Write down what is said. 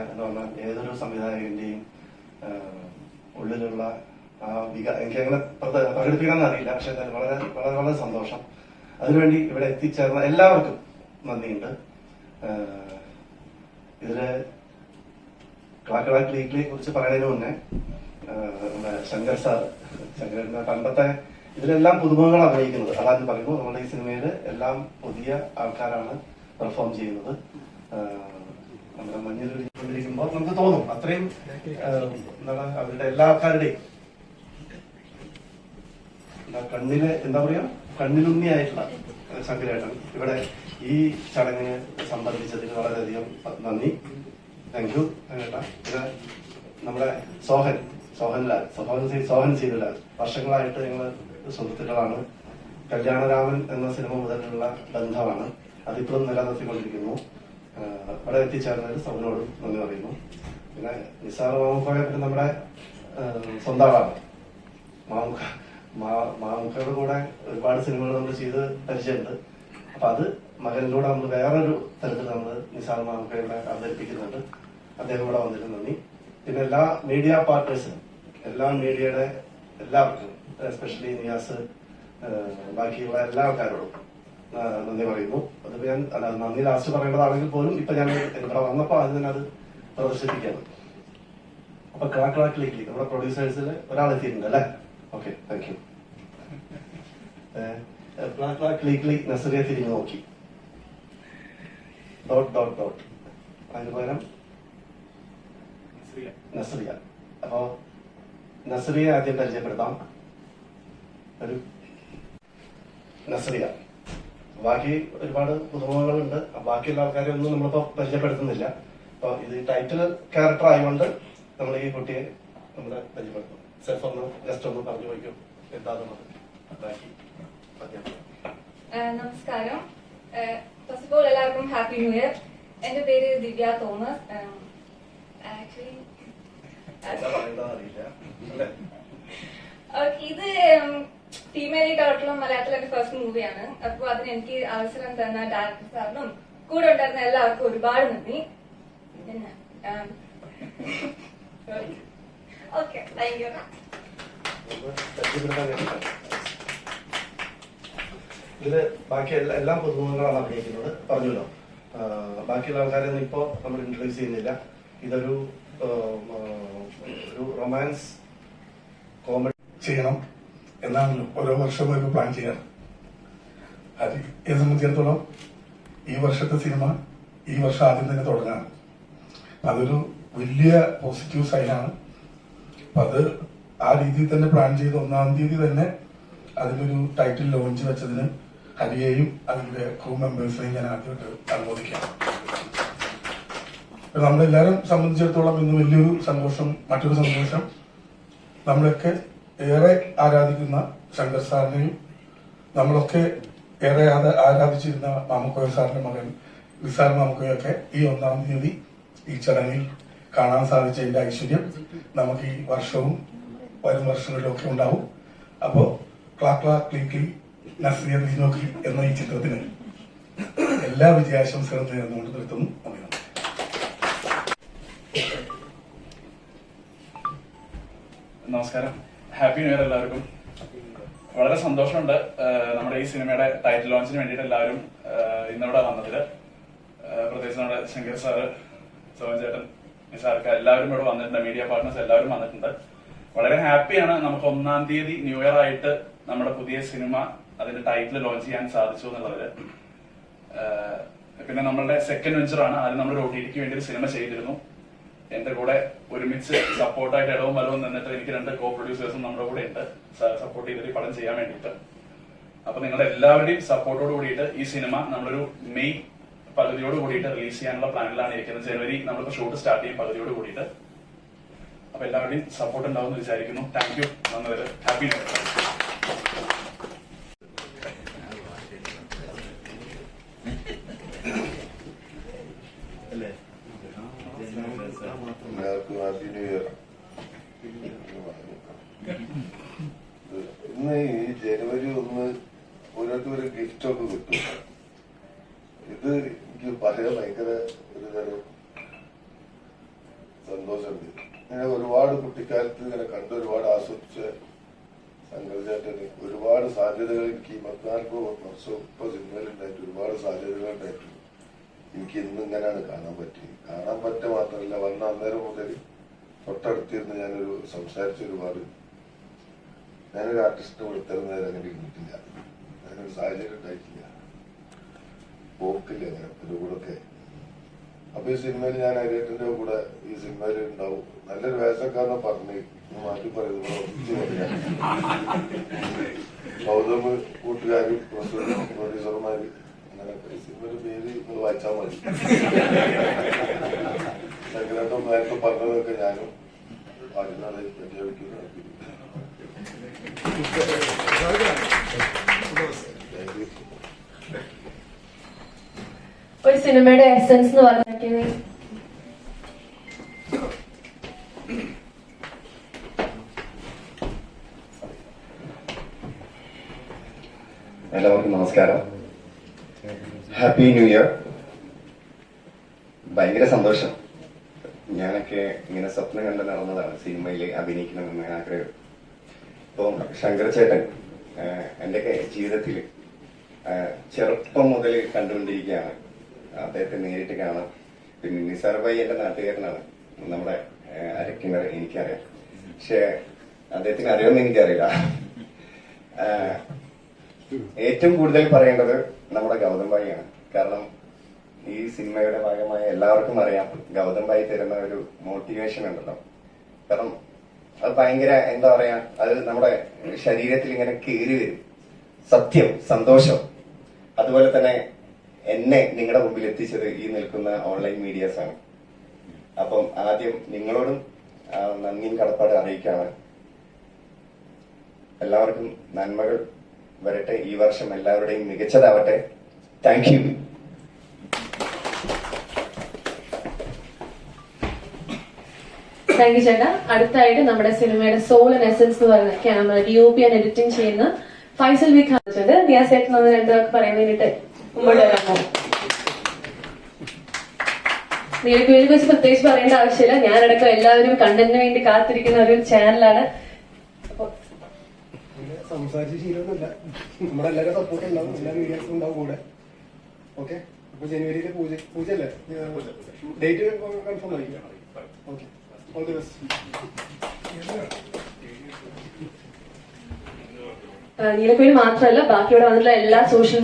പറഞ്ഞാൽ ഏതൊരു സംവിധായകന്റെയും ഉള്ളിലുള്ള ആ വിക എനിക്ക് അങ്ങനെ പ്രകടിപ്പിക്കാൻ അറിയില്ല. പക്ഷെ വളരെ വളരെ വളരെ സന്തോഷം. അതിനുവേണ്ടി ഇവിടെ എത്തിച്ചേർന്ന എല്ലാവർക്കും നന്ദിയുണ്ട്. ഇതിൽ ക്ലാക്കട ക്ലീക്കിനെ കുറിച്ച് പറയുന്നതിന് മുന്നേ ശങ്കർ സാർ ശങ്കരന്റെ പണ്ടത്തെ ഇതിലെല്ലാം പുതുമുഖങ്ങൾ അഭിനയിക്കുന്നത്. അതാദ്യം പറയുന്നു നമ്മുടെ ഈ സിനിമയിൽ എല്ലാം പുതിയ ആൾക്കാരാണ് പെർഫോം ചെയ്യുന്നത്. നമ്മുടെ മഞ്ഞിൽ കൊണ്ടിരിക്കുമ്പോൾ നമുക്ക് തോന്നും. അത്രയും എന്താണ് അവരുടെ എല്ലാ ആൾക്കാരുടെയും. കണ്ണിൽ എന്താ പറയാ? കണ്ണിലുണ്ണിയായിട്ടുള്ള ശങ്കരേട്ടൻ ഇവിടെ ഈ ചടങ്ങിന് സംബന്ധിച്ചതിന് വളരെയധികം നന്ദി. താങ്ക് യു ശങ്കരേട്ട നമ്മുടെ സോഹൻ സോഹൻലാൽ സോഹൻ സോഹൻ സീനുലാൽ വർഷങ്ങളായിട്ട് ഞങ്ങൾ സുഹൃത്തുക്കളാണ്. കല്യാണരാമൻ എന്ന സിനിമ മുതലുള്ള ബന്ധമാണ്. അതിപ്പോഴും നിലനിർത്തിക്കൊണ്ടിരിക്കുന്നു. ആഹ് എത്തിച്ചേർന്നതിന് സൗനോടും നന്ദി പറയുന്നു. പിന്നെ നിസാർ മാമുക്കോയെ നമ്മുടെ സ്വന്തം ആളാണ് മാമുക്ക മാ- മാമുക്കയുടെ കൂടെ ഒരുപാട് സിനിമകൾ നമ്മൾ ചെയ്ത് പരിചയമുണ്ട്. അപ്പൊ അത് മകനിലൂടെ നമ്മൾ വേറൊരു തരത്തിൽ നമ്മൾ നിസാർ മാമുക്കയുടെ അവതരിപ്പിക്കുന്നുണ്ട്. അദ്ദേഹം ഇവിടെ വന്നിട്ട് നന്ദി. പിന്നെ എല്ലാ മീഡിയ പാർട്ട്നേഴ്സിനും എല്ലാ മീഡിയയുടെ എല്ലാവർക്കും എസ്പെഷ്യലി നിയാസ് ബാക്കിയുള്ള എല്ലാ ആൾക്കാരോടും നന്ദി പറയുന്നു. അതിപ്പോ ഞാൻ നന്ദി ലാസ്റ്റ് പറയേണ്ടതാണെങ്കിൽ പോലും ഇപ്പൊ ഞാൻ ഇവിടെ വന്നപ്പോ അത് ഞാൻ അത് പ്രദർശിപ്പിക്കാണ് അപ്പൊ ക്ലാക്ക് ക്ലിക്ക്. നമ്മുടെ പ്രൊഡ്യൂസേഴ്സിൽ ഒരാൾ എത്തിയിട്ടുണ്ട് അല്ലേ? ഓക്കെ താങ്ക് യു ക്ലാക്ക് നസറിയെ തിരിഞ്ഞു നോക്കി. ഡോട്ട് ഡോട്ട് ഡോട്ട് അതിന് പകരം നസറിയ അപ്പോ നസറിയെ ആദ്യം പരിചയപ്പെടുത്താം. ഒരു നസറിയ ബാക്കി ഒരുപാട് പുതുമുഖങ്ങളുണ്ട്. ബാക്കിയുള്ള ആൾക്കാരെ ഒന്നും നമ്മളിപ്പോ പരിചയപ്പെടുത്തുന്നില്ല. അപ്പൊ ഇത് ടൈറ്റിൽ ക്യാരക്ടർ ആയതുകൊണ്ട് നമ്മൾ ഈ കുട്ടിയെ നമ്മളെ പരിചയപ്പെടുത്തും സെൽഫ് ഒന്ന് ജസ്റ്റ് ഒന്ന് പറഞ്ഞു പോയിക്കും എന്താണെന്നുള്ളത് ബാക്കി നമസ്കാരം. ഫസ്റ്റ് ഓഫ് ഓൾ എല്ലാവർക്കും ഹാപ്പി ന്യൂ ഇയർ എന്റെ പേര് ദിവ്യ തോമസ്. ആക്ച്വലി ഇത് ഫീമെയിൽ ലീഡ് മലയാളത്തിലെ എന്റെ ഫസ്റ്റ് മൂവിയാണ് അപ്പൊ അതിന് എനിക്ക് അവസരം തന്ന ഡയറക്ടർ സാറിനും കൂടെ ഉണ്ടായിരുന്ന എല്ലാവർക്കും ഒരുപാട് നന്ദി. പിന്നെ ഓക്കെ താങ്ക് യു. ഇതിൽ ബാക്കി എല്ലാ എല്ലാം പുതുമുഖങ്ങളാണ് അഭിനയിക്കുന്നത്. പറഞ്ഞല്ലോ. ബാക്കിയുള്ള ആൾക്കാരെ ഒന്നും ഇപ്പോ നമ്മൾ ഇൻട്രൊഡ്യൂസ് ചെയ്യുന്നില്ല. ഇതൊരു ഒരു റൊമാൻസ് കോമഡി ചെയ്യണം. എന്നാണല്ലോ ഓരോ വർഷം വരുമ്പോൾ പ്ലാൻ ചെയ്യാറ്. അത് എന്നെ സംബന്ധിച്ചിടത്തോളം ഈ വർഷത്തെ സിനിമ ഈ വർഷം ആദ്യം തന്നെ തുടങ്ങാണ് അതൊരു വലിയ പോസിറ്റീവ് സൈനാണ് ആണ്. അത് ആ രീതിയിൽ തന്നെ പ്ലാൻ ചെയ്ത് ഒന്നാം തീയതി തന്നെ അതിനൊരു ടൈറ്റിൽ ലോഞ്ച് വെച്ചതിന് ഹരിയെയും അതിന്റെ ക്രൂ മെമ്പേഴ്സിനെയും ഞാൻ ആദ്യമായിട്ട് അനുമോദിക്കാം. നമ്മളെല്ലാവരും സംബന്ധിച്ചിടത്തോളം ഇന്ന് വലിയൊരു സന്തോഷം മറ്റൊരു സന്തോഷം. നമ്മളൊക്കെ ഏറെ ആരാധിക്കുന്ന ശങ്കർ സാറിനെയും നമ്മളൊക്കെ ഏറെ ആരാധിച്ചിരുന്ന മാമുക്കോയ സാറിന്റെ മകൻ വിസാർ മാമുക്കോയൊക്കെ ഈ ഒന്നാം തീയതി ഈ ചടങ്ങിൽ കാണാൻ സാധിച്ചതിന്റെ ഐശ്വര്യം നമുക്ക് ഈ വർഷവും വരും വർഷങ്ങളിലും ഒക്കെ ഉണ്ടാവും. അപ്പോ ക്ലാ ക്ലാ ക്ലിക്ലി ക്ലീ നസ്രിയ എന്ന ഈ ചിത്രത്തിന് എല്ലാ വിജയാശംസകളും നേർന്നുകൊണ്ട് നിർത്തുന്നു. നമസ്കാരം. ഹാപ്പി ന്യൂ ഇയർ എല്ലാവർക്കും. വളരെ സന്തോഷമുണ്ട് നമ്മുടെ ഈ സിനിമയുടെ ടൈറ്റിൽ ലോഞ്ചിന് വേണ്ടിയിട്ട് എല്ലാവരും ഇന്നിവിടെ വന്നതിൽ. പ്രത്യേകിച്ച് നമ്മുടെ ശങ്കർ സാറ് സോഹൻ ചേട്ടൻ നിസാർക്ക് എല്ലാവരും ഇവിടെ വന്നിട്ടുണ്ട് മീഡിയ പാർട്ട്നേഴ്സ് എല്ലാവരും വന്നിട്ടുണ്ട്. വളരെ ഹാപ്പിയാണ് നമുക്ക് ഒന്നാം തീയതി ന്യൂ ഇയർ ആയിട്ട് നമ്മുടെ പുതിയ സിനിമ അതിന്റെ ടൈറ്റിൽ ലോഞ്ച് ചെയ്യാൻ സാധിച്ചു എന്നുള്ളത് പിന്നെ നമ്മളുടെ സെക്കൻഡ് വെഞ്ചറാണ് അത് നമ്മൾ ഒ ടി ടിക്ക് വേണ്ടി ഒരു സിനിമ ചെയ്തിരുന്നു. എന്റെ കൂടെ ഒരുമിച്ച് സപ്പോർട്ടായിട്ട് ഇടവും വലവും നിന്നിട്ട് എനിക്ക് രണ്ട് കോ പ്രൊഡ്യൂസേഴ്സും നമ്മുടെ കൂടെ ഉണ്ട്. സപ്പോർട്ട് ചെയ്തിട്ട് പടം ചെയ്യാൻ വേണ്ടിയിട്ട്. അപ്പൊ നിങ്ങളുടെ എല്ലാവരുടെയും സപ്പോർട്ടോട് കൂടിയിട്ട് ഈ സിനിമ നമ്മളൊരു മെയ് പകുതിയോട് കൂടിയിട്ട് റിലീസ് ചെയ്യാനുള്ള പ്ലാനിലാണ് ഇരിക്കുന്നത്. ജനുവരി നമ്മളിപ്പോ ഷൂട്ട് സ്റ്റാർട്ട് ചെയ്യും പകുതിയോട് കൂടിയിട്ട്. അപ്പൊ എല്ലാവരുടെയും സപ്പോർട്ട് ഉണ്ടാവും എന്ന് വിചാരിക്കുന്നു. താങ്ക് യു നന്ദി. ഹാപ്പി ന്യൂ ഇയർ അല്ലേ എല്ലാവർക്കും ഹാപ്പി ന്യൂ ഇയർ ഇന്ന് ഈ ജനുവരി ഒന്ന് ഓരോരുത്തർ ഒരു ഗിഫ്റ്റ് ഒക്കെ കിട്ടും ഇത് എനിക്ക് പറയാൻ ഭയങ്കര ഒരു തരം കുട്ടിക്കാലത്ത് ഇങ്ങനെ കണ്ട് ഒരുപാട് ആസ്വദിച്ച സംഗതിയായിട്ട് ഒരുപാട് സാധ്യതകൾ എനിക്ക് ഈ പത്തിനാൽപ്പത് വർഷം ഇപ്പൊ സിനിമയിലുണ്ടായിട്ട് ഒരുപാട് സാധ്യതകൾ ഉണ്ടായിട്ടുണ്ട്. എനിക്ക് ഇന്ന് ഇങ്ങനെയാണ് കാണാൻ പറ്റിയത്. കാണാൻ പറ്റ മാത്രമല്ല വന്ന അന്നേരം മുതൽ തൊട്ടടുത്തിരുന്ന് ഞാനൊരു സംസാരിച്ച ഒരുപാട് ഞാനൊരു ആർട്ടിസ്റ്റിനെ നേരം അങ്ങനെ ഇരുന്നിട്ടില്ല. ഞാനൊരു സാഹചര്യം ഉണ്ടായിട്ടില്ല. പോക്കില്ല അങ്ങനെ ഒരു കൂടെ അപ്പൊ ഈ സിനിമയിൽ ഞാൻ അരിയറ്റിന്റെ കൂടെ ഈ സിനിമയിൽ ഉണ്ടാവും. നല്ലൊരു വേഷക്കാരനെ പറഞ്ഞു മാറ്റി പറയുന്നത് ഗൗതമ് കൂട്ടുകാരും പ്രൊഡ്യൂസർമാര് അങ്ങനെ സിനിമയുടെ പേര് നിങ്ങൾ വായിച്ചാൽ മതി. ശങ്കരേട്ടൻ നേരത്തെ പറഞ്ഞതൊക്കെ ഞാനും പാടുന്നത് പ്രഖ്യാപിക്കുന്നു. ഒരു സിനിമയുടെ എസൻസ് എന്ന് പറഞ്ഞിട്ടുണ്ടെങ്കിൽ എല്ലാവർക്കും നമസ്കാരം. ഹാപ്പി ന്യൂ ഇയർ ഭയങ്കര സന്തോഷം. ഞാനൊക്കെ ഇങ്ങനെ സ്വപ്നം കണ്ട് നടന്നതാണ് സിനിമയിൽ അഭിനയിക്കണമെന്ന് ആഗ്രഹം. ഇപ്പം ശങ്കർ ചേട്ടൻ ആഹ്, എന്റെയൊക്കെ ജീവിതത്തിൽ ചെറുപ്പം മുതൽ കണ്ടുകൊണ്ടിരിക്കുകയാണ്. അദ്ദേഹത്തെ നേരിട്ട് കാണാം പിന്നെ നിസാർ ഭായി എന്റെ നാട്ടുകാരനാണ് നമ്മുടെ അരക്കിണർ എനിക്കറിയാം. പക്ഷെ അദ്ദേഹത്തിന് അറിയാമെന്ന് എനിക്കറിയില്ല. ഏറ്റവും കൂടുതൽ പറയേണ്ടത് നമ്മുടെ ഗൗതം ഭായിയാണ്. കാരണം ഈ സിനിമയുടെ ഭാഗമായ എല്ലാവർക്കും അറിയാം ഗൗതം ഭായി തരുന്ന ഒരു മോട്ടിവേഷൻ ഉണ്ടല്ലോ. കാരണം അത് ഭയങ്കര എന്താ പറയാ അത് നമ്മുടെ ശരീരത്തിൽ ഇങ്ങനെ കയറി വരും. സത്യം സന്തോഷം. അതുപോലെ തന്നെ എന്നെ നിങ്ങളുടെ മുമ്പിൽ എത്തിച്ചത് ഈ നിൽക്കുന്ന ഓൺലൈൻ മീഡിയാസ് ആണ്. അപ്പം ആദ്യം നിങ്ങളോടും നന്ദിയും കടപ്പാട് അറിയിക്കാണ്. എല്ലാവർക്കും നന്മകൾ വരട്ടെ. ഈ വർഷം എല്ലാവരുടെയും മികച്ചതാവട്ടെ. താങ്ക് യു താങ്ക് യു ചേട്ടാ. അടുത്തായിട്ട് നമ്മുടെ സിനിമയുടെ സോൾ ആൻഡ് എസൻസ് എന്ന് പറയുന്ന D O P and editing ചെയ്യുന്ന ഫൈസൽ വി കാണിച്ചിട്ടുണ്ട് നിയാസ് ചേട്ടൻ ഒന്ന് രണ്ടു മുമ്പോട്ട് വരാമോ നീലക്ക് വേണ്ടി കുറിച്ച് പ്രത്യേകിച്ച് പറയേണ്ട ആവശ്യമില്ല. ഞാനടക്കം എല്ലാവരും കണ്ടന്റിന് വേണ്ടി കാത്തിരിക്കുന്ന ഒരു ചാനലാണ് സംസാരിച്ച് ശീലമൊന്നുമില്ല. നമ്മളെല്ലാവരും സപ്പോർട്ട് ഉണ്ടാവും. എല്ലാ മീഡിയാസും ഉണ്ടാവും കൂടെ. ഓക്കെ അപ്പൊ ജനുവരിയിലെ പൂജ പൂജ അല്ലേ ഡേറ്റ് കൺഫേം ആയിരിക്കും okay all the best Neelakuyil മാത്രമല്ല ബാക്കിയോടെ വന്നിട്ടുള്ള എല്ലാ സോഷ്യൽ